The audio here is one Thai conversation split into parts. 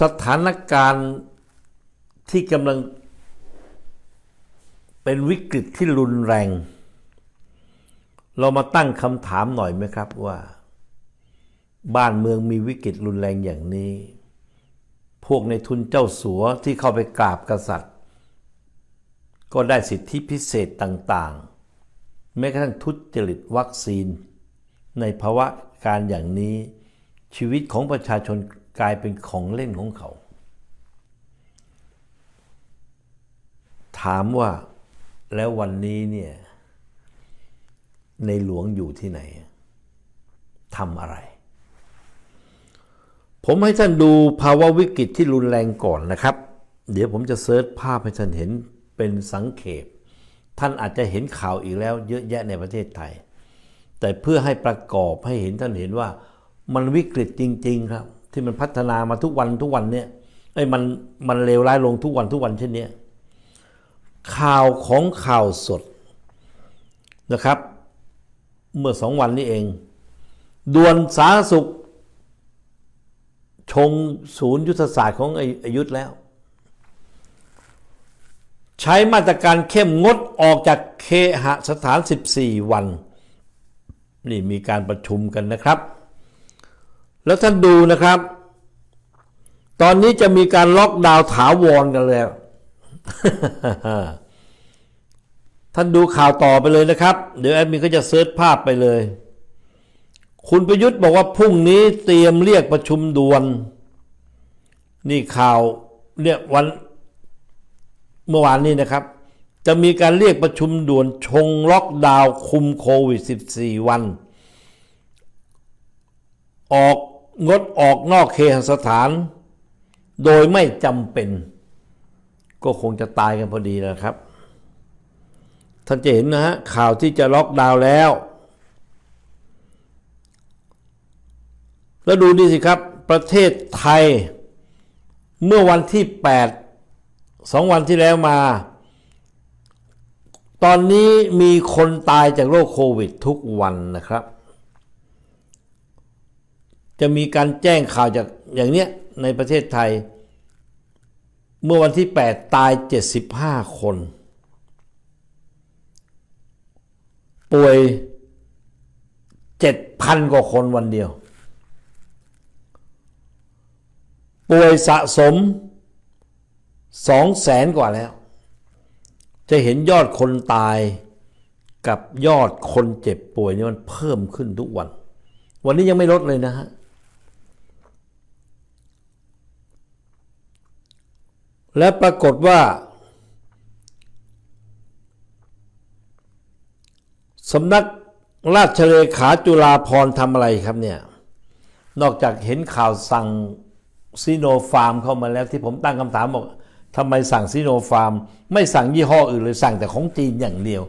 สถานการณ์ที่กำลังเป็นวิกฤตที่รุนแรง เรามาตั้งคำถามหน่อยไหมครับว่า บ้านเมืองมีวิกฤตรุนแรงอย่างนี้ พวกในทุนเจ้าสัวที่เข้าไปกราบกษัตริย์ ก็ได้สิทธิพิเศษต่างๆ แม้กระทั่งทุจริตวัคซีน ในภาวะการอย่างนี้ชีวิตของประชาชน กลายเป็นของเล่นของเขา ถามว่าแล้ววันนี้เนี่ยในหลวงอยู่ที่ไหนทำอะไร ผมให้ท่านดูภาวะวิกฤตที่รุนแรงก่อนนะครับ เดี๋ยวผมจะเซิร์ชภาพให้ท่านเห็นเป็นสังเขปท่านอาจจะเห็นข่าวอีกแล้วเยอะแยะในประเทศไทย แต่เพื่อให้ประกอบให้เห็นท่านเห็นว่ามันวิกฤตจริง ๆ ครับ ที่มันพัฒนามาทุกวันทุกวันเนี่ยไอ้มันมันเลวร้ายลงทุกวันทุกวันเช่นนี้ข่าวของข่าวสดนะครับ เมื่อสองวันนี้เองด่วนสาสุข ชงศูนย์ยุทธศาสตร์ของอายุทธแล้ว ใช้มาตรการเข้มงดออกจากเคหสถาน 14 วัน นี่มีการประชุมกันนะครับ แล้วท่านดูนะครับ ตอนนี้จะมีการล็อกดาวน์ถาวรกันแล้ว ท่านดูข่าวต่อไปเลยนะครับ เดี๋ยวแอดมินก็จะเซิร์ชภาพไปเลย คุณประยุทธ์บอกว่าพรุ่งนี้เตรียมเรียกประชุมด่วน นี่ข่าวเนี่ยวันเมื่อวานนี้นะครับ จะมีการเรียกประชุมด่วนชงล็อกดาวน์คุมโควิด 14 วัน ออก งดออกนอกเคหสถาน โดยไม่จำเป็น ก็คงจะตายกันพอดีนะครับ ท่านจะเห็นนะฮะข่าวที่จะล็อกดาวน์แล้ว แล้วดูดีสิครับ ประเทศไทย เมื่อวันที่ 8 สองวันที่แล้วมา ตอนนี้มีคนตายจากโรคโควิดทุกวันนะครับ จะมีการแจ้งข่าวจากอย่างเนี้ยในประเทศไทย เมื่อวันที่ 8 ตาย 75 คน ป่วย 7,000 กว่าคนวันเดียว ป่วยสะสม2แสนกว่าแล้ว จะเห็นยอดคนตายกับยอดคนเจ็บป่วยนี่มันเพิ่มขึ้นทุกวัน วันนี้ยังไม่ลดเลยนะฮะ และปรากฏว่าสำนักราชเลขาจุฬาพรทำอะไรครับเนี่ย นอกจากเห็นข่าวสั่งซีโนฟาร์มเข้ามาแล้วที่ผมตั้งคำถามบอกทำไมสั่งซีโนฟาร์ม ไม่สั่งยี่ห้ออื่นเลยสั่งแต่ของจีนอย่างเดียว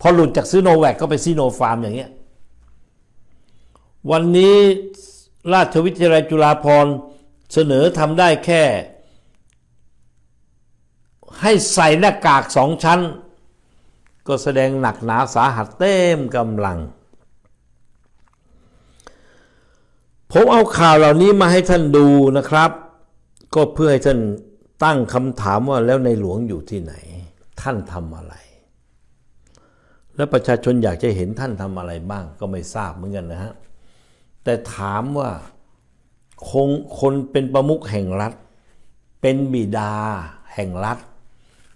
พอหลุดจากซีโนแวคก็ไปซีโนฟาร์มอย่างเงี้ย วันนี้ราชวิทยาลัยจุฬาภรเสนอทำได้แค่ ให้ใส่หน้ากากสองชั้น ก็แสดงหนักหนาสาหัสเต็มกำลัง ผมเอาข่าวเหล่านี้มาให้ท่านดูนะครับ ก็เพื่อให้ท่านตั้งคำถามว่าแล้วในหลวงอยู่ที่ไหน ท่านทำอะไร แล้วประชาชนอยากจะเห็นท่านทำอะไรบ้างก็ไม่ทราบเหมือนกันนะฮะแต่ถามว่าคงคนเป็นประมุขแห่งรัฐ เป็นบิดาแห่งรัฐ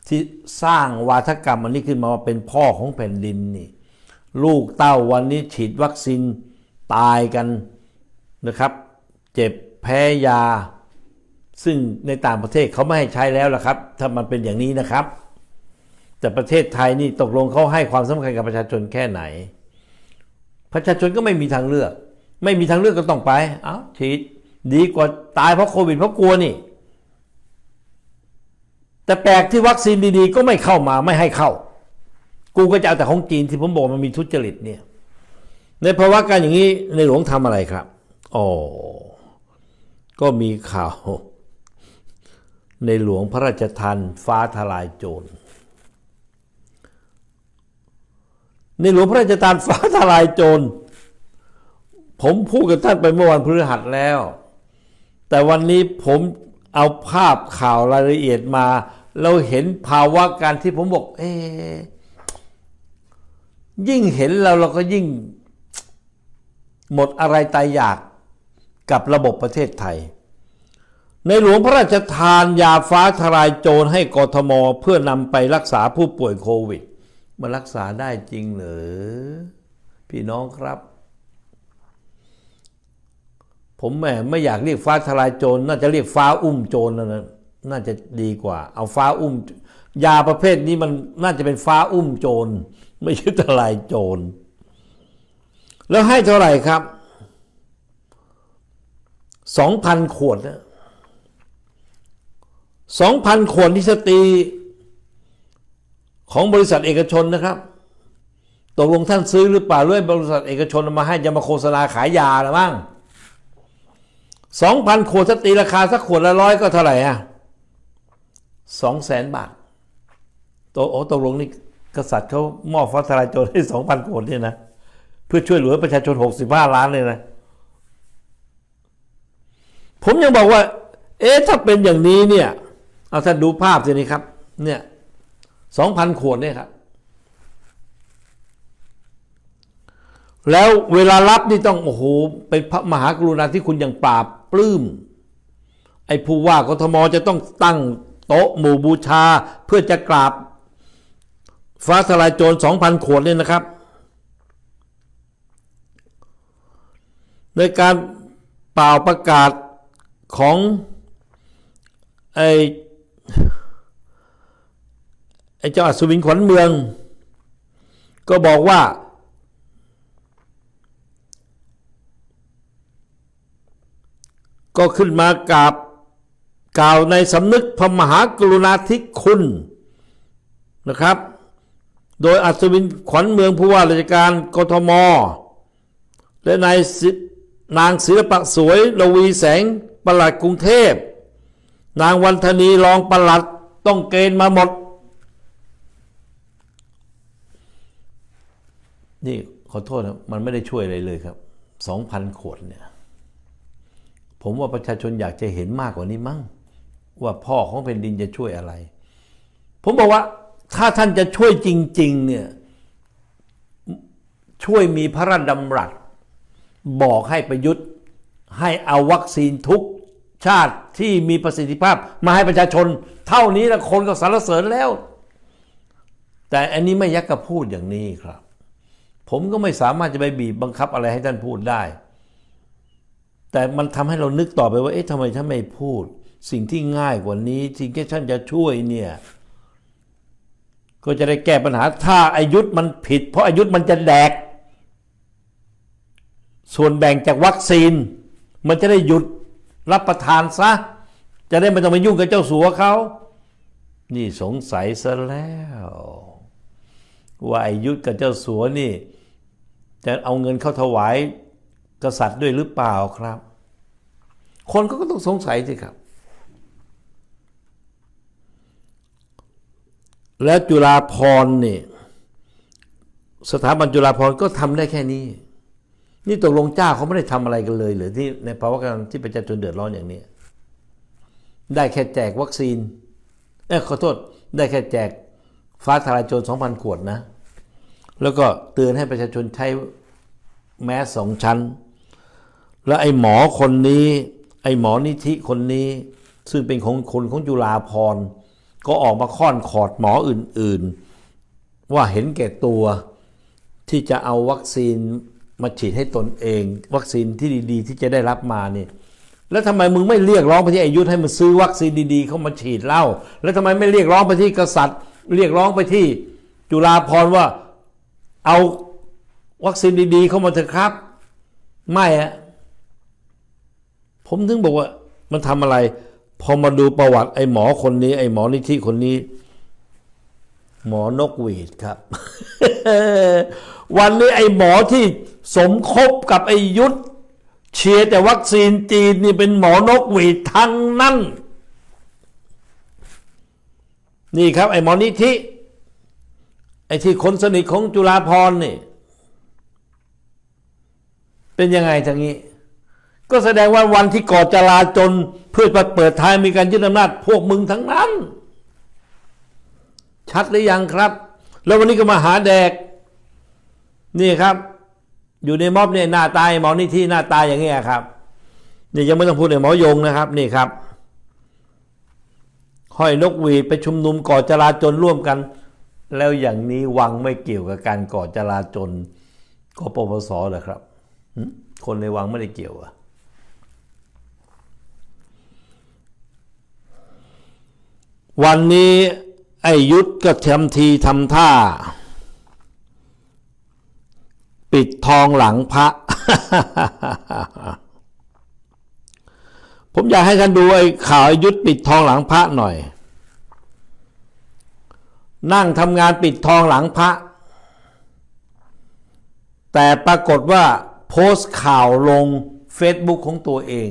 ที่สร้างวาทกรรมอันนี้ขึ้นมาว่าเป็นพ่อของแผ่นดินนี่ ลูกเต้าวันนี้ฉีดวัคซีนตายกันนะครับ เจ็บแพ้ยา ซึ่งในต่างประเทศเขาไม่ให้ใช้แล้วล่ะครับ ถ้ามันเป็นอย่างนี้นะครับ แต่ประเทศไทยนี่ตกลงเขาให้ความสำคัญกับประชาชนแค่ไหน ประชาชนก็ไม่มีทางเลือก ไม่มีทางเลือกก็ต้องไป เอาฉีดดีกว่าตายเพราะโควิดเพราะกลัวนี่ แต่แปลกที่วัคซีนดีๆ ก็ไม่เข้ามาไม่ให้เข้า กูก็จะเอาแต่ของจีนที่ผมบอกมันมีทุจริตเนี่ย ในภาวะการอย่างนี้ในหลวงทำอะไรครับอ๋อก็มีข่าว ในหลวงพระราชทานฟ้าทลายโจรในหลวงพระราชทานฟ้าทลายโจร ผมพูดกับท่านไปเมื่อวันพฤหัสแล้ว แต่วันนี้ผม เอาภาพข่าวรายละเอียดมา เราเห็นภาวะการที่ผมบอก เอยิ่งเห็นเราเราก็ยิ่ง หมดอะไรตายอยากกับระบบประเทศไทย ในหลวงพระราชทานยาฟ้าทลายโจรให้กทม เพื่อนำไปรักษาผู้ป่วยโควิด มารักษาได้จริงหรือ พี่น้องครับ ผมแหมไม่อยากเรียกฟ้าทลายโจรน่าจะเรียกฟ้าอุ้มโจรนะนะน่าจะดีกว่า เอาฟ้าอุ้ม ยาประเภทนี้มันน่าจะเป็นฟ้าอุ้มโจร ไม่ใช่ทลายโจร แล้วให้เท่าไหร่ครับสองพันขวดนะสองพันขวดที่สตรีของบริษัทเอกชนนะครับตกลงท่านซื้อหรือเปล่าหรือให้บริษัทเอกชนมาให้จะมาโฆษณาขายยาหรือมั้ง สองพันขวดถ้าตีราคาสักขวดละร้อยก็เท่าไหร่อะสองแสนบาทตัวโอ้ตกลงนี่กษัตริย์เขามอบฟ้าทลายโจรให้สองพันขวดเนี่ยนะ เพื่อช่วยเหลือประชาชนหกสิบห้าล้านเลยนะ ผมยังบอกว่า เอ๊ะถ้าเป็นอย่างนี้เนี่ย เอาท่านดูภาพสินี่ครับ เนี่ยสองพันขวดเนี่ยครับแล้วเวลารับนี่ต้องโอ้โหเป็นพระมหากรุณาธิคุณอย่างปราบ ปลื้ม ไอ้ผู้ว่ากทมจะต้องตั้งโต๊ะหมู่บูชาเพื่อจะกราบ ฟ้าทลายโจรสองพันขวดเนี่ยนะครับ ในการเป่าประกาศของไอ้ไอ้เจ้าอัศวินขวัญเมือง ก็บอกว่า ก็ขึ้นมากราบกล่าวในสำนึกพระมหากรุณาธิคุณนะครับ โดยอัศวินขวัญเมืองผู้ว่าราชการกทม และนายนางศิลปะสวยระวีแสงประหลัดกรุงเทพ นางวันธนีรองประหลัดต้องเกณฑ์มาหมด นี่ขอโทษนะมันไม่ได้ช่วยอะไรเลยครับสองพันขวดเนี่ย ผมว่าประชาชนอยากจะเห็นมากกว่านี้มั้งว่าพ่อของแผ่นดินจะช่วยอะไร ผมบอกว่าถ้าท่านจะช่วยจริง ๆ เนี่ย ช่วยมีพระราชดำรัส บอกให้ประยุทธ์ให้เอาวัคซีนทุกชาติที่มีประสิทธิภาพมาให้ประชาชน เท่านี้ละคนก็สรรเสริญแล้ว แต่อันนี้ไม่ยักกระพูดอย่างนี้ครับ ผมก็ไม่สามารถจะไปบีบบังคับอะไรให้ท่านพูดได้ แต่มันทำให้เรานึกต่อไปว่า เอ๊ะทำไมท่านไม่พูด สิ่งที่ง่ายกว่านี้สิ่งที่ท่านจะช่วยเนี่ย ก็จะได้แก้ปัญหา ถ้าอายุธมันผิด เพราะอายุธมันจะแดก ส่วนแบ่งจากวัคซีน มันจะได้หยุดรับประทานซะ จะได้ไม่ต้องมายุ่งกับเจ้าสัวเขา นี่สงสัยซะแล้ว ว่าอายุธกับเจ้าสัวนี่ จะเอาเงินเข้าถวาย กษัตริย์ด้วยหรือเปล่าครับ คนก็ต้องสงสัยสิครับ แล้วจุฬาภรณ์นี่สถาบันจุฬาภรก็ทำได้แค่นี้ นี่ตกลงเจ้าเขาไม่ได้ทำอะไรกันเลย หรือที่ในภาวะการที่ประชาชนเดือดร้อนอย่างนี้ ได้แค่แจกวัคซีน เออขอโทษ ได้แค่แจกฟ้าทลายโจร2,000 ขวดนะ แล้วก็เตือนให้ประชาชนใช้แมสสองชั้น แล้วไอ้หมอคนนี้ ไอ้หมอนิธิคนนี้ ซึ่งเป็นของคนของจุฬาภรก็ออกมาค่อนขอดหมออื่นๆ ว่าเห็นแก่ตัวที่จะเอาวัคซีนมาฉีดให้ตนเอง วัคซีนที่ดีๆ ที่จะได้รับมาเนี่ยแล้วทำไมมึงไม่เรียกร้องไปที่อายุให้มันซื้อวัคซีนดีๆ เข้ามาฉีดเล่า แล้วทำไมไม่เรียกร้องไปที่กษัตริย์ เรียกร้องไปที่จุฬาภรว่าเอาวัคซีนดีๆ เข้ามาเถอะครับ ไม่อะ ผมถึงบอกว่ามันทำอะไร พอมาดูประวัติ ไอ้หมอคนนี้ ไอ้หมอนิธิคนนี้ หมอนกหวีดครับ วันนี้ไอ้หมอที่สมคบกับไอ้ยุทธเชียร์แต่วัคซีนจีนนี่เป็นหมอนกหวีดทั้งนั้น นี่ครับ ไอ้หมอนิธิไอ้ที่คนสนิทของจุฬาภรนี่ เป็นยังไงทางนี้ ก็แสดงว่าวันที่ก่อจลาจลเพื่อไปเปิดทางมีการยึดอำนาจพวกมึงทั้งนั้น ชัดหรือยังครับ แล้ววันนี้ก็มาหาแดก นี่ครับ อยู่ในม็อบเนี่ยหน้าตายหมอนิธิหน้าตายอย่างเงี้ยครับนี่ยังไม่ต้องพูดในหมอยงนะครับนี่ครับห้อยนกหวีดไปชุมนุมก่อจลาจลร่วมกัน แล้วอย่างนี้วังไม่เกี่ยวกับการก่อจลาจลกปปสเหรอครับ คนในวังไม่ได้เกี่ยวอะ วันนี้ไอ้ยุทธก็ทำทีทำท่า ปิดทองหลังพระ ผมอยากให้ท่านดูไอ้ข่าวไอ้ยุทธปิดทองหลังพระหน่อย นั่งทำงานปิดทองหลังพระ แต่ปรากฏว่า โพสต์ข่าวลง Facebook ของตัวเอง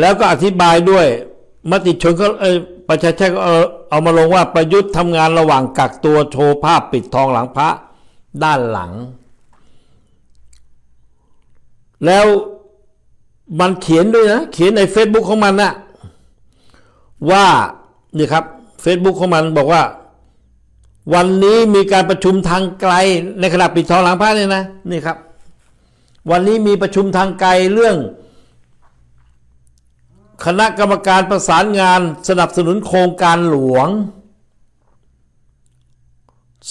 แล้วก็อธิบายด้วย มติชนก็เอยประชาชนก็เอาเอามาลงว่าประยุทธ์ทำงานระหว่างกักตัวโชว์ภาพปิดทองหลังพระด้านหลัง แล้วมันเขียนด้วยนะ เขียนใน Facebook ของมันนะว่านี่ครับ Facebook ของมันบอกว่า วันนี้มีการประชุมทางไกล ในขณะปิดทองหลังพระเนี่ยนะนี่ครับ วันนี้มีประชุมทางไกลเรื่อง คณะกรรมการประสานงานสนับสนุนโครงการหลวง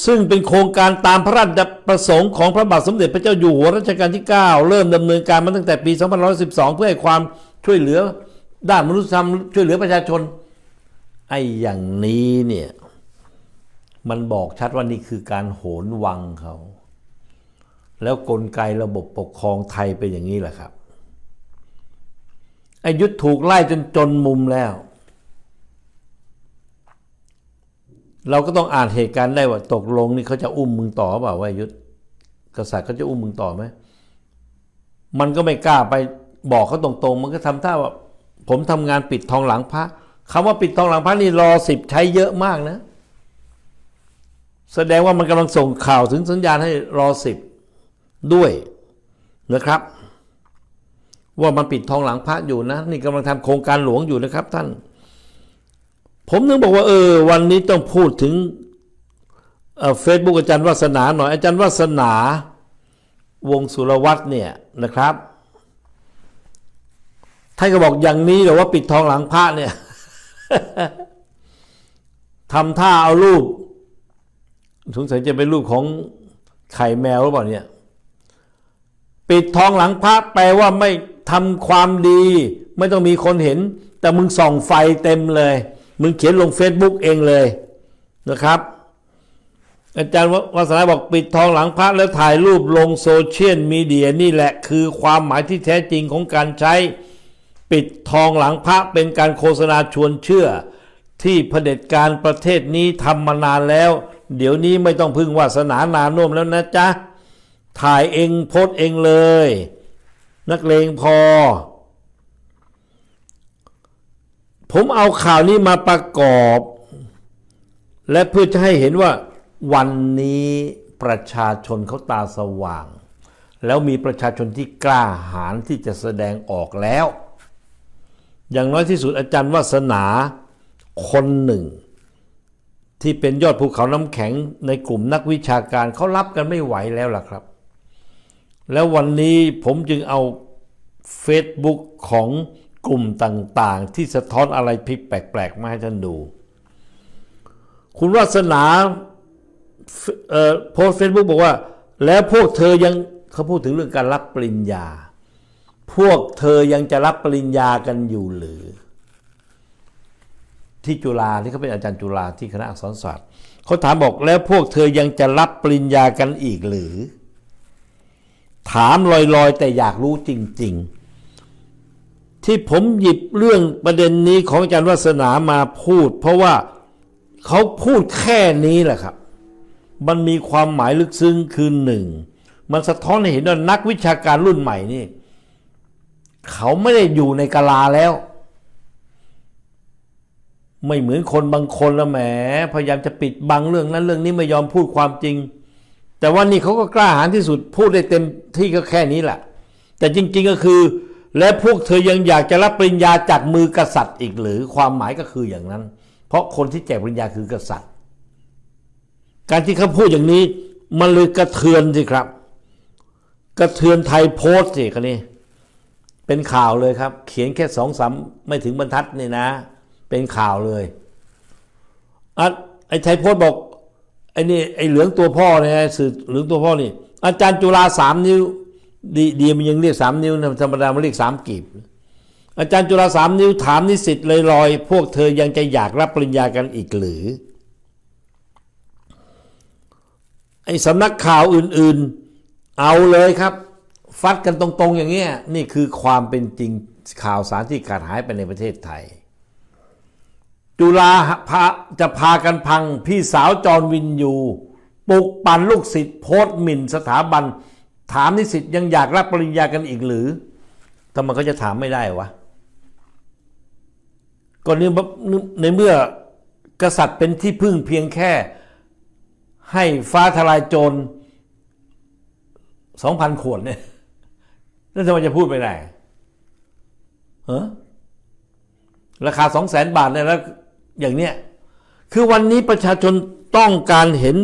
ซึ่งเป็นโครงการตามพระราชประสงค์ของพระบาทสมเด็จพระเจ้าอยู่หัวรัชกาลที่ 9 เริ่มดำเนินการมาตั้งแต่ปี 2512 เพื่อให้ความช่วยเหลือด้านมนุษยธรรมช่วยเหลือประชาชน ไอ้อย่างนี้เนี่ย มันบอกชัดว่านี่คือการโหนวังเขา แล้วกลไกระบบปกครองไทยเป็นอย่างนี้แหละครับ อ้ยุธถูกไล่จนจนมุมแล้ว เราก็ต้องอ่านเหตุการณ์ได้ว่าตกลงนี่เขาจะอุ้มมึงต่อเปล่าว่ายุทธกษัตริย์เขาจะอุ้มมึงต่อไหมมันก็ไม่กล้าไปบอกเขาตรงๆ มันก็ทำท่าว่า ผมทำงานปิดทองหลังพระคำว่าปิดทองหลังพระนี่รอสิบใช้เยอะมากนะ แสดงว่ามันกำลังส่งข่าวถึงสัญญาณให้รอสิบด้วยนะครับ ว่ามันปิดทองหลังพระอยู่นะ นี่กำลังทำโครงการหลวงอยู่นะครับท่าน ผมนึกบอกว่า เออ วันนี้ต้องพูดถึงเฟซบุ๊กอาจารย์วัฒนาหน่อย อาจารย์วัฒนาวงสุรวัตรเนี่ยนะครับท่านก็บอกอย่างนี้หรือว่าปิดทองหลังพระเนี่ยทำท่าเอารูปสงสัยจะเป็นรูปของไข่แมวหรือเปล่าเนี่ย ปิดทองหลังพระแปลว่าไม่ ทำความดี ไม่ต้องมีคนเห็น แต่มึงส่องไฟเต็มเลย มึงเขียนลง Facebook เองเลยนะครับ อาจารย์วัฒนาบอกปิดทองหลังพระแล้วถ่ายรูปลงโซเชียลมีเดียนี่แหละคือความหมายที่แท้จริงของการใช้ ปิดทองหลังพระเป็นการโฆษณาชวนเชื่อ ที่เผด็จการประเทศนี้ทำมานานแล้ว เดี๋ยวนี้ไม่ต้องพึ่งวาสนานานุ่มแล้วนะจ๊ะถ่ายเองโพสเองเลย นักเลงพอ ผมเอาข่าวนี้มาประกอบ และเพื่อจะให้เห็นว่าวันนี้ประชาชนเขาตาสว่าง แล้วมีประชาชนที่กล้าหาญที่จะแสดงออกแล้ว อย่างน้อยที่สุดอาจารย์วาสนาคนหนึ่ง ที่เป็นยอดภูเขาน้ำแข็งในกลุ่มนักวิชาการเขารับกันไม่ไหวแล้วล่ะครับ แล้ววันนี้ผมจึงเอา Facebook ของกลุ่มต่างๆ ที่สะท้อนอะไรพิกแปลกๆ มาให้ท่านดู คุณวัสนาโพสเฟซบุ๊กบอกว่า แล้วพวกเธอยังเขาพูดถึงเรื่องการรับปริญญา พวกเธอยังจะรับปริญญากันอยู่หรือ ที่จุฬาที่เขาเป็นอาจารย์จุฬาที่คณะอักษรศาสตร์เขาถามบอกแล้วพวกเธอยังจะรับปริญญากันอีกหรือ ถามลอยๆ แต่อยากรู้จริง ๆ ที่ผมหยิบเรื่องประเด็นนี้ของอาจารย์วัฒนามาพูด เพราะว่าเขาพูดแค่นี้แหละครับ มันมีความหมายลึกซึ้งคือหนึ่ง มันสะท้อนให้เห็นว่านักวิชาการรุ่นใหม่นี่ เขาไม่ได้อยู่ในกาลาแล้ว ไม่เหมือนคนบางคนละแหมพยายามจะปิดบังเรื่องนั้นเรื่องนี้ไม่ยอมพูดความจริง แต่ว่านี่เขาก็กล้าหาญที่สุดพูดได้เต็มที่ก็แค่นี้แหละ แต่จริง ๆก็คือ และพวกเธอยังอยากจะรับปริญญาจากมือกษัตริย์อีกหรือความหมายก็คืออย่างนั้น เพราะคนที่แจกปริญญาคือกษัตริย์ การที่เขาพูดอย่างนี้ มันเลยกระเทือนสิครับ กระเทือนไทยโพสต์สิคนนี้เป็นข่าวเลยครับ เขียนแค่สองสามไม่ถึงบรรทัดนี่นะ เป็นข่าวเลยอะไอ้ไทยโพสต์บอก ไอ้นี่ไอ้เหลืองตัวพ่อเนี่ยสื่อเหลืองตัวพ่อนี่ อาจารย์จุฬาสามนิ้ว ดีดีมันยังเรียกสามนิ้วนะธรรมดามันเรียกสามกีบ อาจารย์จุฬาสามนิ้วถามนิสิตเลยลอยๆพวกเธอยังจะอยากรับปริญญากันอีกหรือ ไอ้สำนักข่าวอื่น ๆ เอาเลยครับ ฟัดกันตรงๆอย่างเงี้ยนี่คือความเป็นจริงข่าวสารที่ขาดหายไปในประเทศไทย จุฬาพาจะพากันพังพี่สาวจอร์นวินยูปลุกปั่นลูกศิษย์โพสหมิ่นสถาบัน ถามนิสิตยังอยากรับปริญญากันอีกหรือทำไมเขาจะถามไม่ได้วะก็เนื่องในเมื่อกษัตริย์เป็นที่พึ่งเพียงแค่ ให้ฟ้าทลายโจรสองพันขวดเนี่ยนั่นทำไมจะพูดไม่ได้เออราคาสองแสนบาทเนี่ยแล้ว อย่างเนี้ยคือวันนี้ประชาชนต้องการเห็น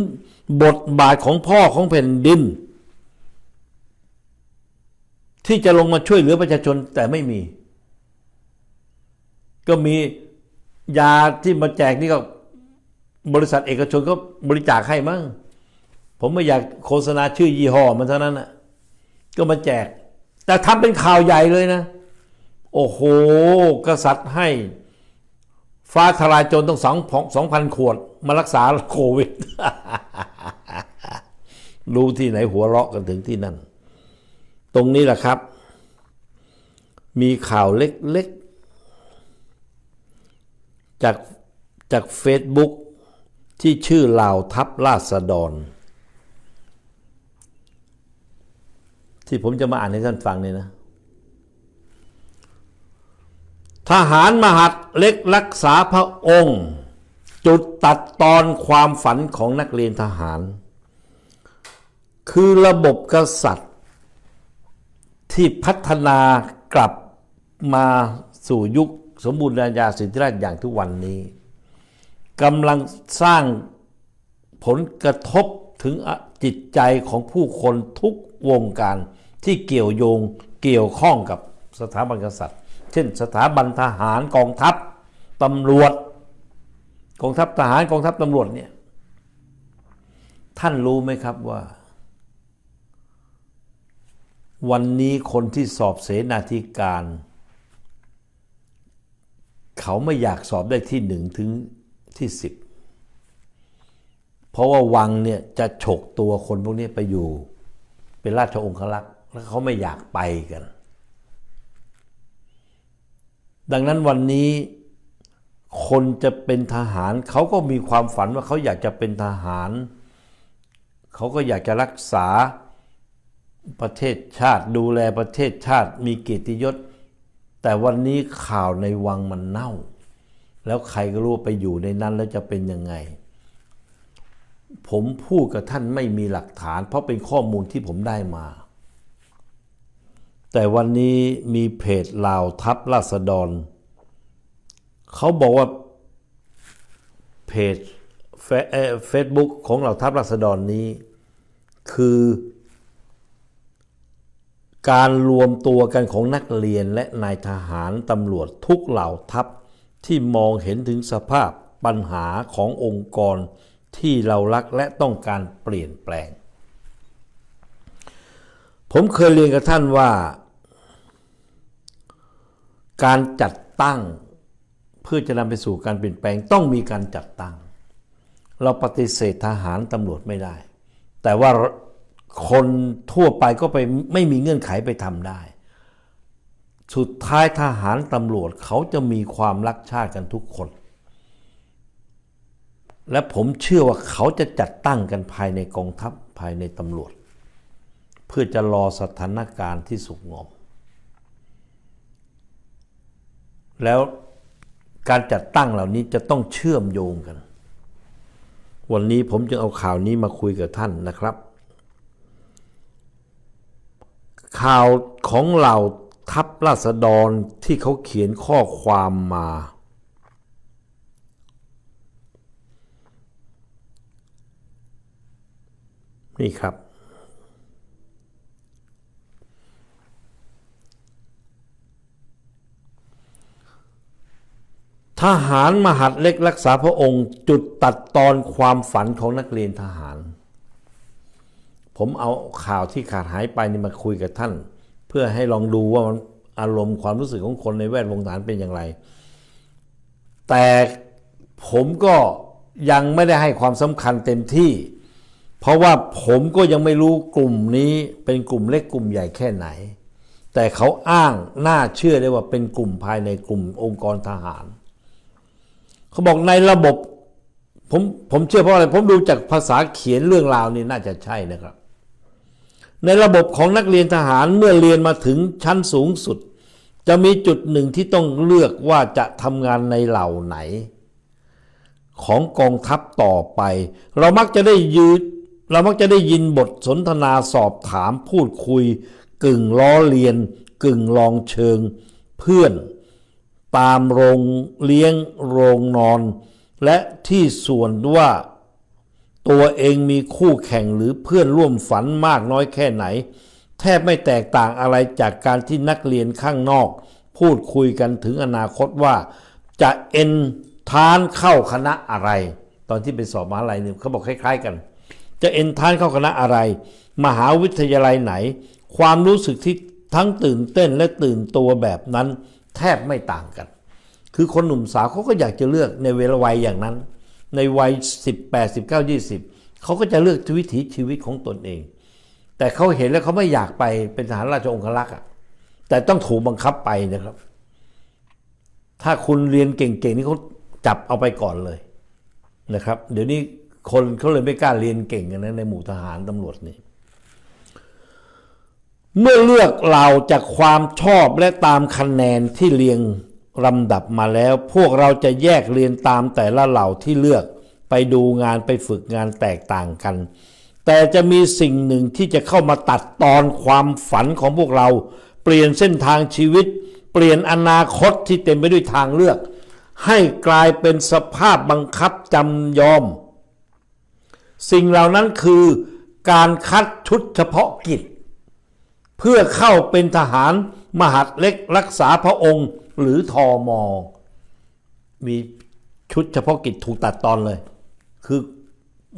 บทบาทของพ่อของแผ่นดิน ที่จะลงมาช่วยเหลือประชาชนแต่ไม่มี ก็มียาที่มาแจกนี่ก็บริษัทเอกชนก็บริจาคให้มั้งผมไม่อยากโฆษณาชื่อยี่ห้อมันเท่านั้นนะก็มาแจก แต่ทำเป็นข่าวใหญ่เลยนะ โอ้โห กษัตริย์ให้ ฟ้าทลายโจรต้องสองสองพันขวด มารักษาโควิด รู้ที่ไหนหัวเราะกันถึงที่นั่น ตรงนี้แหละครับ มีข่าวเล็กๆ จากจากเฟซบุ๊กที่ชื่อเหล่าทัพราษฎร ที่ผมจะมาอ่านให้ท่านฟังเนี่ยนะ ทหารมหัดเล็กรักษาพระองค์ จุดตัดตอนความฝันของนักเรียนทหาร คือระบบกษัตริย์ ที่พัฒนากลับมาสู่ยุคสมบูรณาญาสิทธิราชอย่างทุกวันนี้กำลังสร้างผลกระทบถึงจิตใจของผู้คนทุกวงการที่เกี่ยวโยงเกี่ยวข้องกับสถาบันกษัตริย์ เช่น สถาบันทหารกองทัพตำรวจ กองทัพทหารกองทัพตำรวจเนี่ยท่านรู้ไหมครับว่า วันนี้คนที่สอบเสนาธิการ เขาไม่อยากสอบได้ที่หนึ่งถึงที่สิบเพราะว่าวังเนี่ยจะฉกตัวคนพวกนี้ไปอยู่ เป็นราชองครักษ์แล้วเขาไม่อยากไปกัน ดังนั้นวันนี้คนจะเป็นทหาร เขาก็มีความฝันว่าเขาอยากจะเป็นทหาร เขาก็อยากจะรักษาประเทศชาติดูแลประเทศชาติมีเกียรติยศ แต่วันนี้ข่าวในวังมันเน่า แล้วใครก็รู้ไปอยู่ในนั้นแล้วจะเป็นยังไง ผมพูดกับท่านไม่มีหลักฐาน เพราะเป็นข้อมูลที่ผมได้มา แต่วันนี้มีเพจลาวทัพราษฎร เขาบอกว่าเพจเฟซบุ๊กของเหล่าทัพราษฎรนี้ คือ การรวมตัวกันของนักเรียนและนายทหารตำรวจทุกเหล่าทัพที่มองเห็นถึงสภาพปัญหาขององค์กรที่เรารักและต้องการเปลี่ยนแปลง ผมเคยเรียนกับท่านว่า การจัดตั้งเพื่อจะนำไปสู่การเปลี่ยนแปลงต้องมีการจัดตั้ง เราปฏิเสธทหารตำรวจไม่ได้ แต่ว่าคนทั่วไปก็ไปไม่มีเงื่อนไขไปทำได้ สุดท้ายทหารตำรวจเขาจะมีความรักชาติกันทุกคน และผมเชื่อว่าเขาจะจัดตั้งกันภายในกองทัพภายในตำรวจ เพื่อจะรอสถานการณ์ที่สุกงอมแล้วการจัดตั้งเหล่านี้จะต้องเชื่อมโยงกัน วันนี้ผมจึงเอาข่าวนี้มาคุยกับท่านนะครับ ข่าวของเหล่าทัพราษฎรที่เขาเขียนข้อความมา นี่ครับ ทหารมหัดเล็กรักษาพระองค์ จุดตัดตอนความฝันของนักเรียนทหาร ผมเอาข่าวที่ขาดหายไปนี่มาคุยกับท่าน เพื่อให้ลองดูว่ามันอารมณ์ความรู้สึกของคนในแวดวงทหารเป็นอย่างไร แต่ผมก็ยังไม่ได้ให้ความสำคัญเต็มที่ เพราะว่าผมก็ยังไม่รู้กลุ่มนี้เป็นกลุ่มเล็กกลุ่มใหญ่แค่ไหน แต่เขาอ้างน่าเชื่อได้ว่าเป็นกลุ่มภายในกลุ่มองค์กรทหาร เขาบอกในระบบ ผมผมเชื่อเพราะอะไร ผมดูจากภาษาเขียนเรื่องราวนี่น่าจะใช่นะครับ ในระบบของนักเรียนทหารเมื่อเรียนมาถึงชั้นสูงสุด จะมีจุดหนึ่งที่ต้องเลือกว่าจะทำงานในเหล่าไหน ของกองทัพต่อไป เรามักจะได้ยืดเรามักจะได้ยินบทสนทนาสอบถามพูดคุย กึ่งล้อเลียน กึ่งลองเชิง เพื่อน ตามโรงเลี้ยงโรงนอน และที่ส่วนว่าตัวเองมีคู่แข่งหรือเพื่อนร่วมฝันมากน้อยแค่ไหน แทบไม่แตกต่างอะไรจากการที่นักเรียนข้างนอก พูดคุยกันถึงอนาคตว่า จะเอ็นทานเข้าคณะอะไร ตอนที่ไปสอบมหาลัยเนี่ยเขาบอกคล้ายๆกัน จะเอ็นทานเข้าคณะอะไร มหาวิทยาลัยไหน ความรู้สึกที่ทั้งตื่นเต้นและตื่นตัวแบบนั้น แทบไม่ต่างกัน คือคนหนุ่มสาวเขาก็อยากจะเลือกในเวลาวัยอย่างนั้น ในวัย 18 19 20 เขาก็จะเลือกวิถีชีวิตของตนเอง แต่เขาเห็นแล้วเขาไม่อยากไปเป็นทหารราชองครักษ์อะแต่ต้องถูกบังคับไปนะครับ ถ้าคุณเรียนเก่งๆนี่เขาจับเอาไปก่อนเลยนะครับ เดี๋ยวนี้คนเขาเลยไม่กล้าเรียนเก่งกันนะในหมู่ทหารตำรวจนี่ เมื่อเลือกเราจากความชอบและตามคะแนนที่เรียงลำดับมาแล้ว พวกเราจะแยกเรียนตามแต่ละเหล่าที่เลือกไปดูงานไปฝึกงานแตกต่างกัน แต่จะมีสิ่งหนึ่งที่จะเข้ามาตัดตอนความฝันของพวกเรา เปลี่ยนเส้นทางชีวิต เปลี่ยนอนาคตที่เต็มไปด้วยทางเลือก ให้กลายเป็นสภาพบังคับจำยอม สิ่งเหล่านั้นคือการคัดชุดเฉพาะกิจ เพื่อเข้าเป็นทหารมหัดเล็กรักษาพระองค์หรือทอมอมีชุดเฉพาะกิจถูกตัดตอนเลย คือ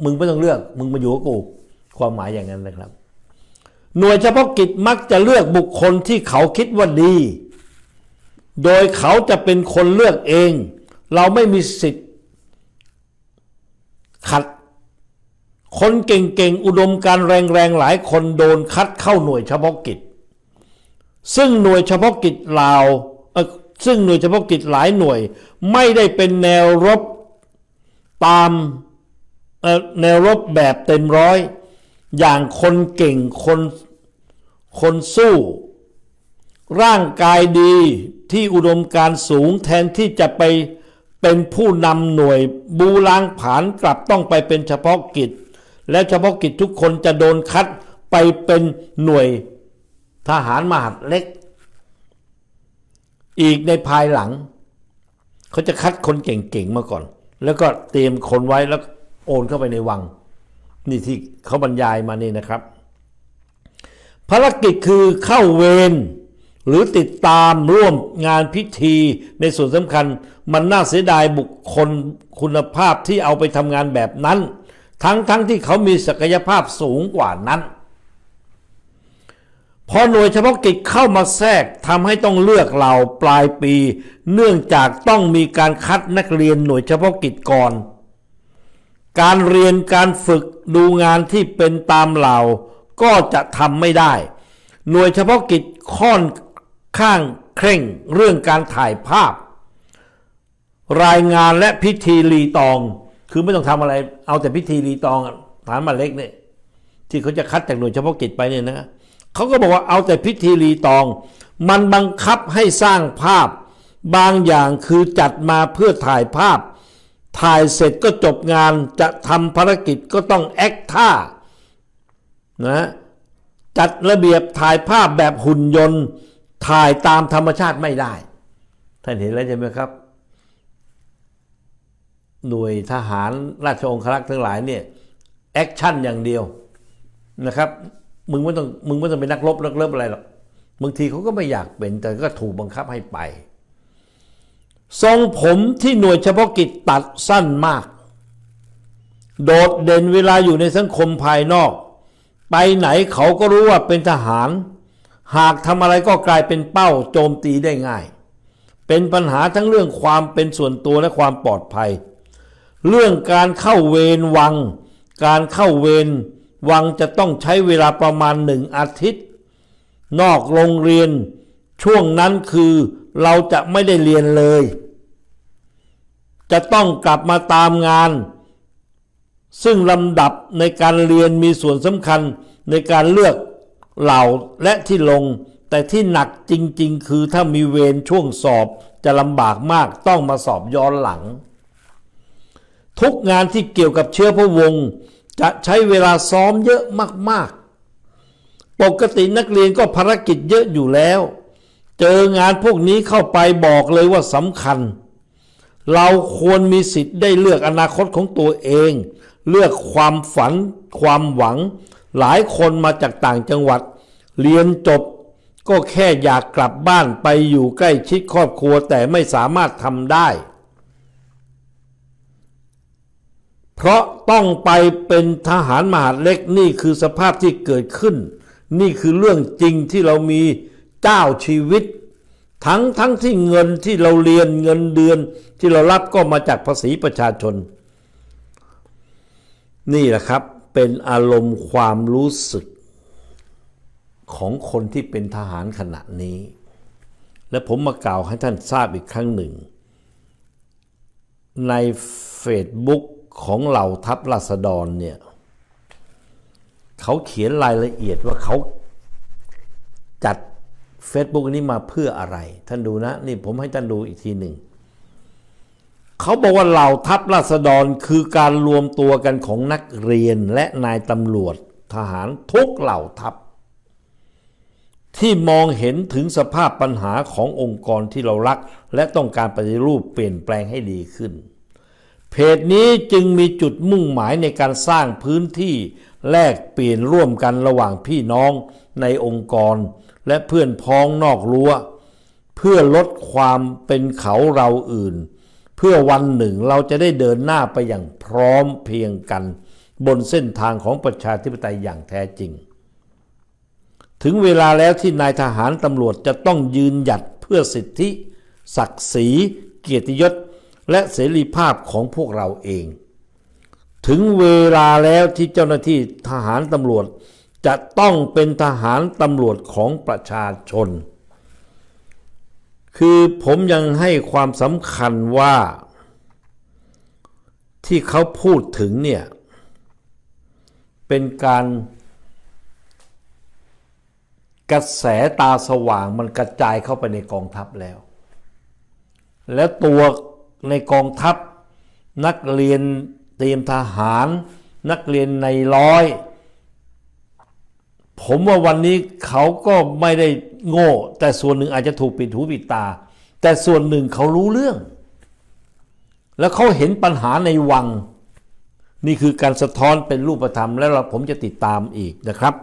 มึงไม่ต้องเลือก มึงมาอยู่กับกู ความหมายอย่างนั้นนะครับ หน่วยเฉพาะกิจมักจะเลือกบุคคลที่เขาคิดว่าดี โดยเขาจะเป็นคนเลือกเอง เราไม่มีสิทธิ์ขัด คนเก่งๆ อุดมการแรงๆ หลายคนโดนคัดเข้าหน่วยเฉพาะกิจ ซึ่งหน่วยเฉพาะกิจลาวเอ่อซึ่งหน่วยเฉพาะกิจหลายหน่วย ไม่ได้เป็นแนวรบตามแนวรบแบบเต็มร้อย อย่างคนเก่งคนคนสู้ ร่างกายดีที่อุดมการสูงแทนที่จะไปเป็นผู้นำหน่วยบูล้างผาญกลับต้องไปเป็นเฉพาะกิจ และเฉพาะกิจทุกคนจะโดนคัดไปเป็นหน่วยทหารมหาดเล็ก อีกในภายหลัง เขาจะคัดคนเก่งๆมาก่อน แล้วก็เตรียมคนไว้แล้วโอนเข้าไปในวัง นี่ที่เขาบรรยายมานี่นะครับ ภารกิจคือเข้าเวรหรือติดตามร่วมงานพิธีในส่วนสำคัญ มันน่าเสียดายบุคคลคุณภาพที่เอาไปทำงานแบบนั้น ทั้งทั้งที่เขามีศักยภาพสูงกว่านั้น พอหน่วยเฉพาะกิจเข้ามาแทรกทำให้ต้องเลือกเราปลายปี เนื่องจากต้องมีการคัดนักเรียนหน่วยเฉพาะกิจก่อน การเรียนการฝึกดูงานที่เป็นตามเหล่าก็จะทำไม่ได้ หน่วยเฉพาะกิจค่อนข้างเคร่งเรื่องการถ่ายภาพ รายงานและพิธีรีตอง คือไม่ต้องทำอะไร เอาแต่พิธีรีตองฐานมาเล็กเนี่ย ที่เขาจะคัดจากหน่วยเฉพาะกิจไปเนี่ยนะเขาก็บอกว่าเอาแต่พิธีรีตอง มันบังคับให้สร้างภาพ บางอย่างคือจัดมาเพื่อถ่ายภาพ ถ่ายเสร็จก็จบงานจะทำภารกิจก็ต้องแอคท่านะจัดระเบียบถ่ายภาพแบบหุ่นยนต์ ถ่ายตามธรรมชาติไม่ได้ ท่านเห็นแล้วใช่ไหมครับ หน่วยทหารราชองครักษ์ทั้งหลายเนี่ยแอคชั่นอย่างเดียวนะครับ มึงไม่ต้องมึงไม่ต้องเป็นนักรบนักเลิบอะไรหรอกบางทีเขาก็ไม่อยากเป็นแต่ก็ถูกบังคับให้ไป ทรงผมที่หน่วยเฉพาะกิจตัดสั้นมาก โดดเด่นเวลาอยู่ในสังคมภายนอก ไปไหนเขาก็รู้ว่าเป็นทหาร หากทำอะไรก็กลายเป็นเป้าโจมตีได้ง่าย เป็นปัญหาทั้งเรื่องความเป็นส่วนตัวและความปลอดภัย เรื่องการเข้าเวรวัง การเข้าเวรวังจะต้องใช้เวลาประมาณหนึ่งอาทิตย์ นอกโรงเรียนช่วงนั้นคือเราจะไม่ได้เรียนเลย จะต้องกลับมาตามงาน ซึ่งลำดับในการเรียนมีส่วนสำคัญในการเลือกเหล่าและที่ลง แต่ที่หนักจริง ๆ คือถ้ามีเวรช่วงสอบจะลำบากมากต้องมาสอบย้อนหลัง ทุกงานที่เกี่ยวกับเชื้อพระวงศ์จะใช้เวลาซ้อมเยอะมากๆ ปกตินักเรียนก็ภารกิจเยอะอยู่แล้ว เจองานพวกนี้เข้าไปบอกเลยว่าสำคัญ เราควรมีสิทธิ์ได้เลือกอนาคตของตัวเอง เลือกความฝัน ความหวัง หลายคนมาจากต่างจังหวัด เรียนจบก็แค่อยากกลับบ้านไปอยู่ใกล้ชิดครอบครัวแต่ไม่สามารถทำได้ เพราะต้องไปเป็นทหารมหาดเล็กนี่คือสภาพที่เกิดขึ้น นี่คือเรื่องจริงที่เรามีเจ้าชีวิต ทั้งทั้งที่เงินที่เราเรียนเงินเดือนที่เรารับก็มาจากภาษีประชาชน นี่แหละครับเป็นอารมณ์ความรู้สึกของคนที่เป็นทหารขณะนี้ และผมมากล่าวให้ท่านทราบอีกครั้งหนึ่ง ในเฟซบุ๊ก ของเหล่าทัพราษฎรเนี่ยเขาเขียนรายละเอียดว่าเขาจัด Facebook นี้มาเพื่ออะไร ท่านดูนะ นี่ผมให้ท่านดูอีกทีหนึ่งเขาบอกว่าเหล่าทัพราษฎรคือการรวมตัวกันของนักเรียนและนายตำรวจทหารทุกเหล่าทัพ ที่มองเห็นถึงสภาพปัญหาขององค์กรที่เรารัก และต้องการปฏิรูปเปลี่ยนแปลงให้ดีขึ้น เพจนี้จึงมีจุดมุ่งหมายในการสร้างพื้นที่แลกเปลี่ยนร่วมกันระหว่างพี่น้องในองค์กร และเพื่อนพ้องนอกรั้ว เพื่อลดความเป็นเขาเราอื่น เพื่อวันหนึ่งเราจะได้เดินหน้าไปอย่างพร้อมเพียงกัน บนเส้นทางของประชาธิปไตยอย่างแท้จริง ถึงเวลาแล้วที่นายทหารตำรวจจะต้องยืนหยัดเพื่อสิทธิ ศักดิ์ศรี เกียรติยศ และเสรีภาพของพวกเราเอง ถึงเวลาแล้วที่เจ้าหน้าที่ทหารตำรวจ จะต้องเป็นทหารตำรวจของประชาชน คือผมยังให้ความสำคัญว่า ที่เขาพูดถึงเนี่ย เป็นการกระแสตาสว่างมันกระจายเข้าไปในกองทัพแล้ว แล้วตัว ในกองทัพ นักเรียนเตรียมทหาร นักเรียนในร้อย ผมว่าวันนี้เขาก็ไม่ได้โง่ แต่ส่วนหนึ่งอาจจะถูกปิดหูปิดตา แต่ส่วนหนึ่งเขารู้เรื่อง แล้วเขาเห็นปัญหาในวัง นี่คือการสะท้อนเป็นรูปธรรมแล้วผมจะติดตามอีกนะครับ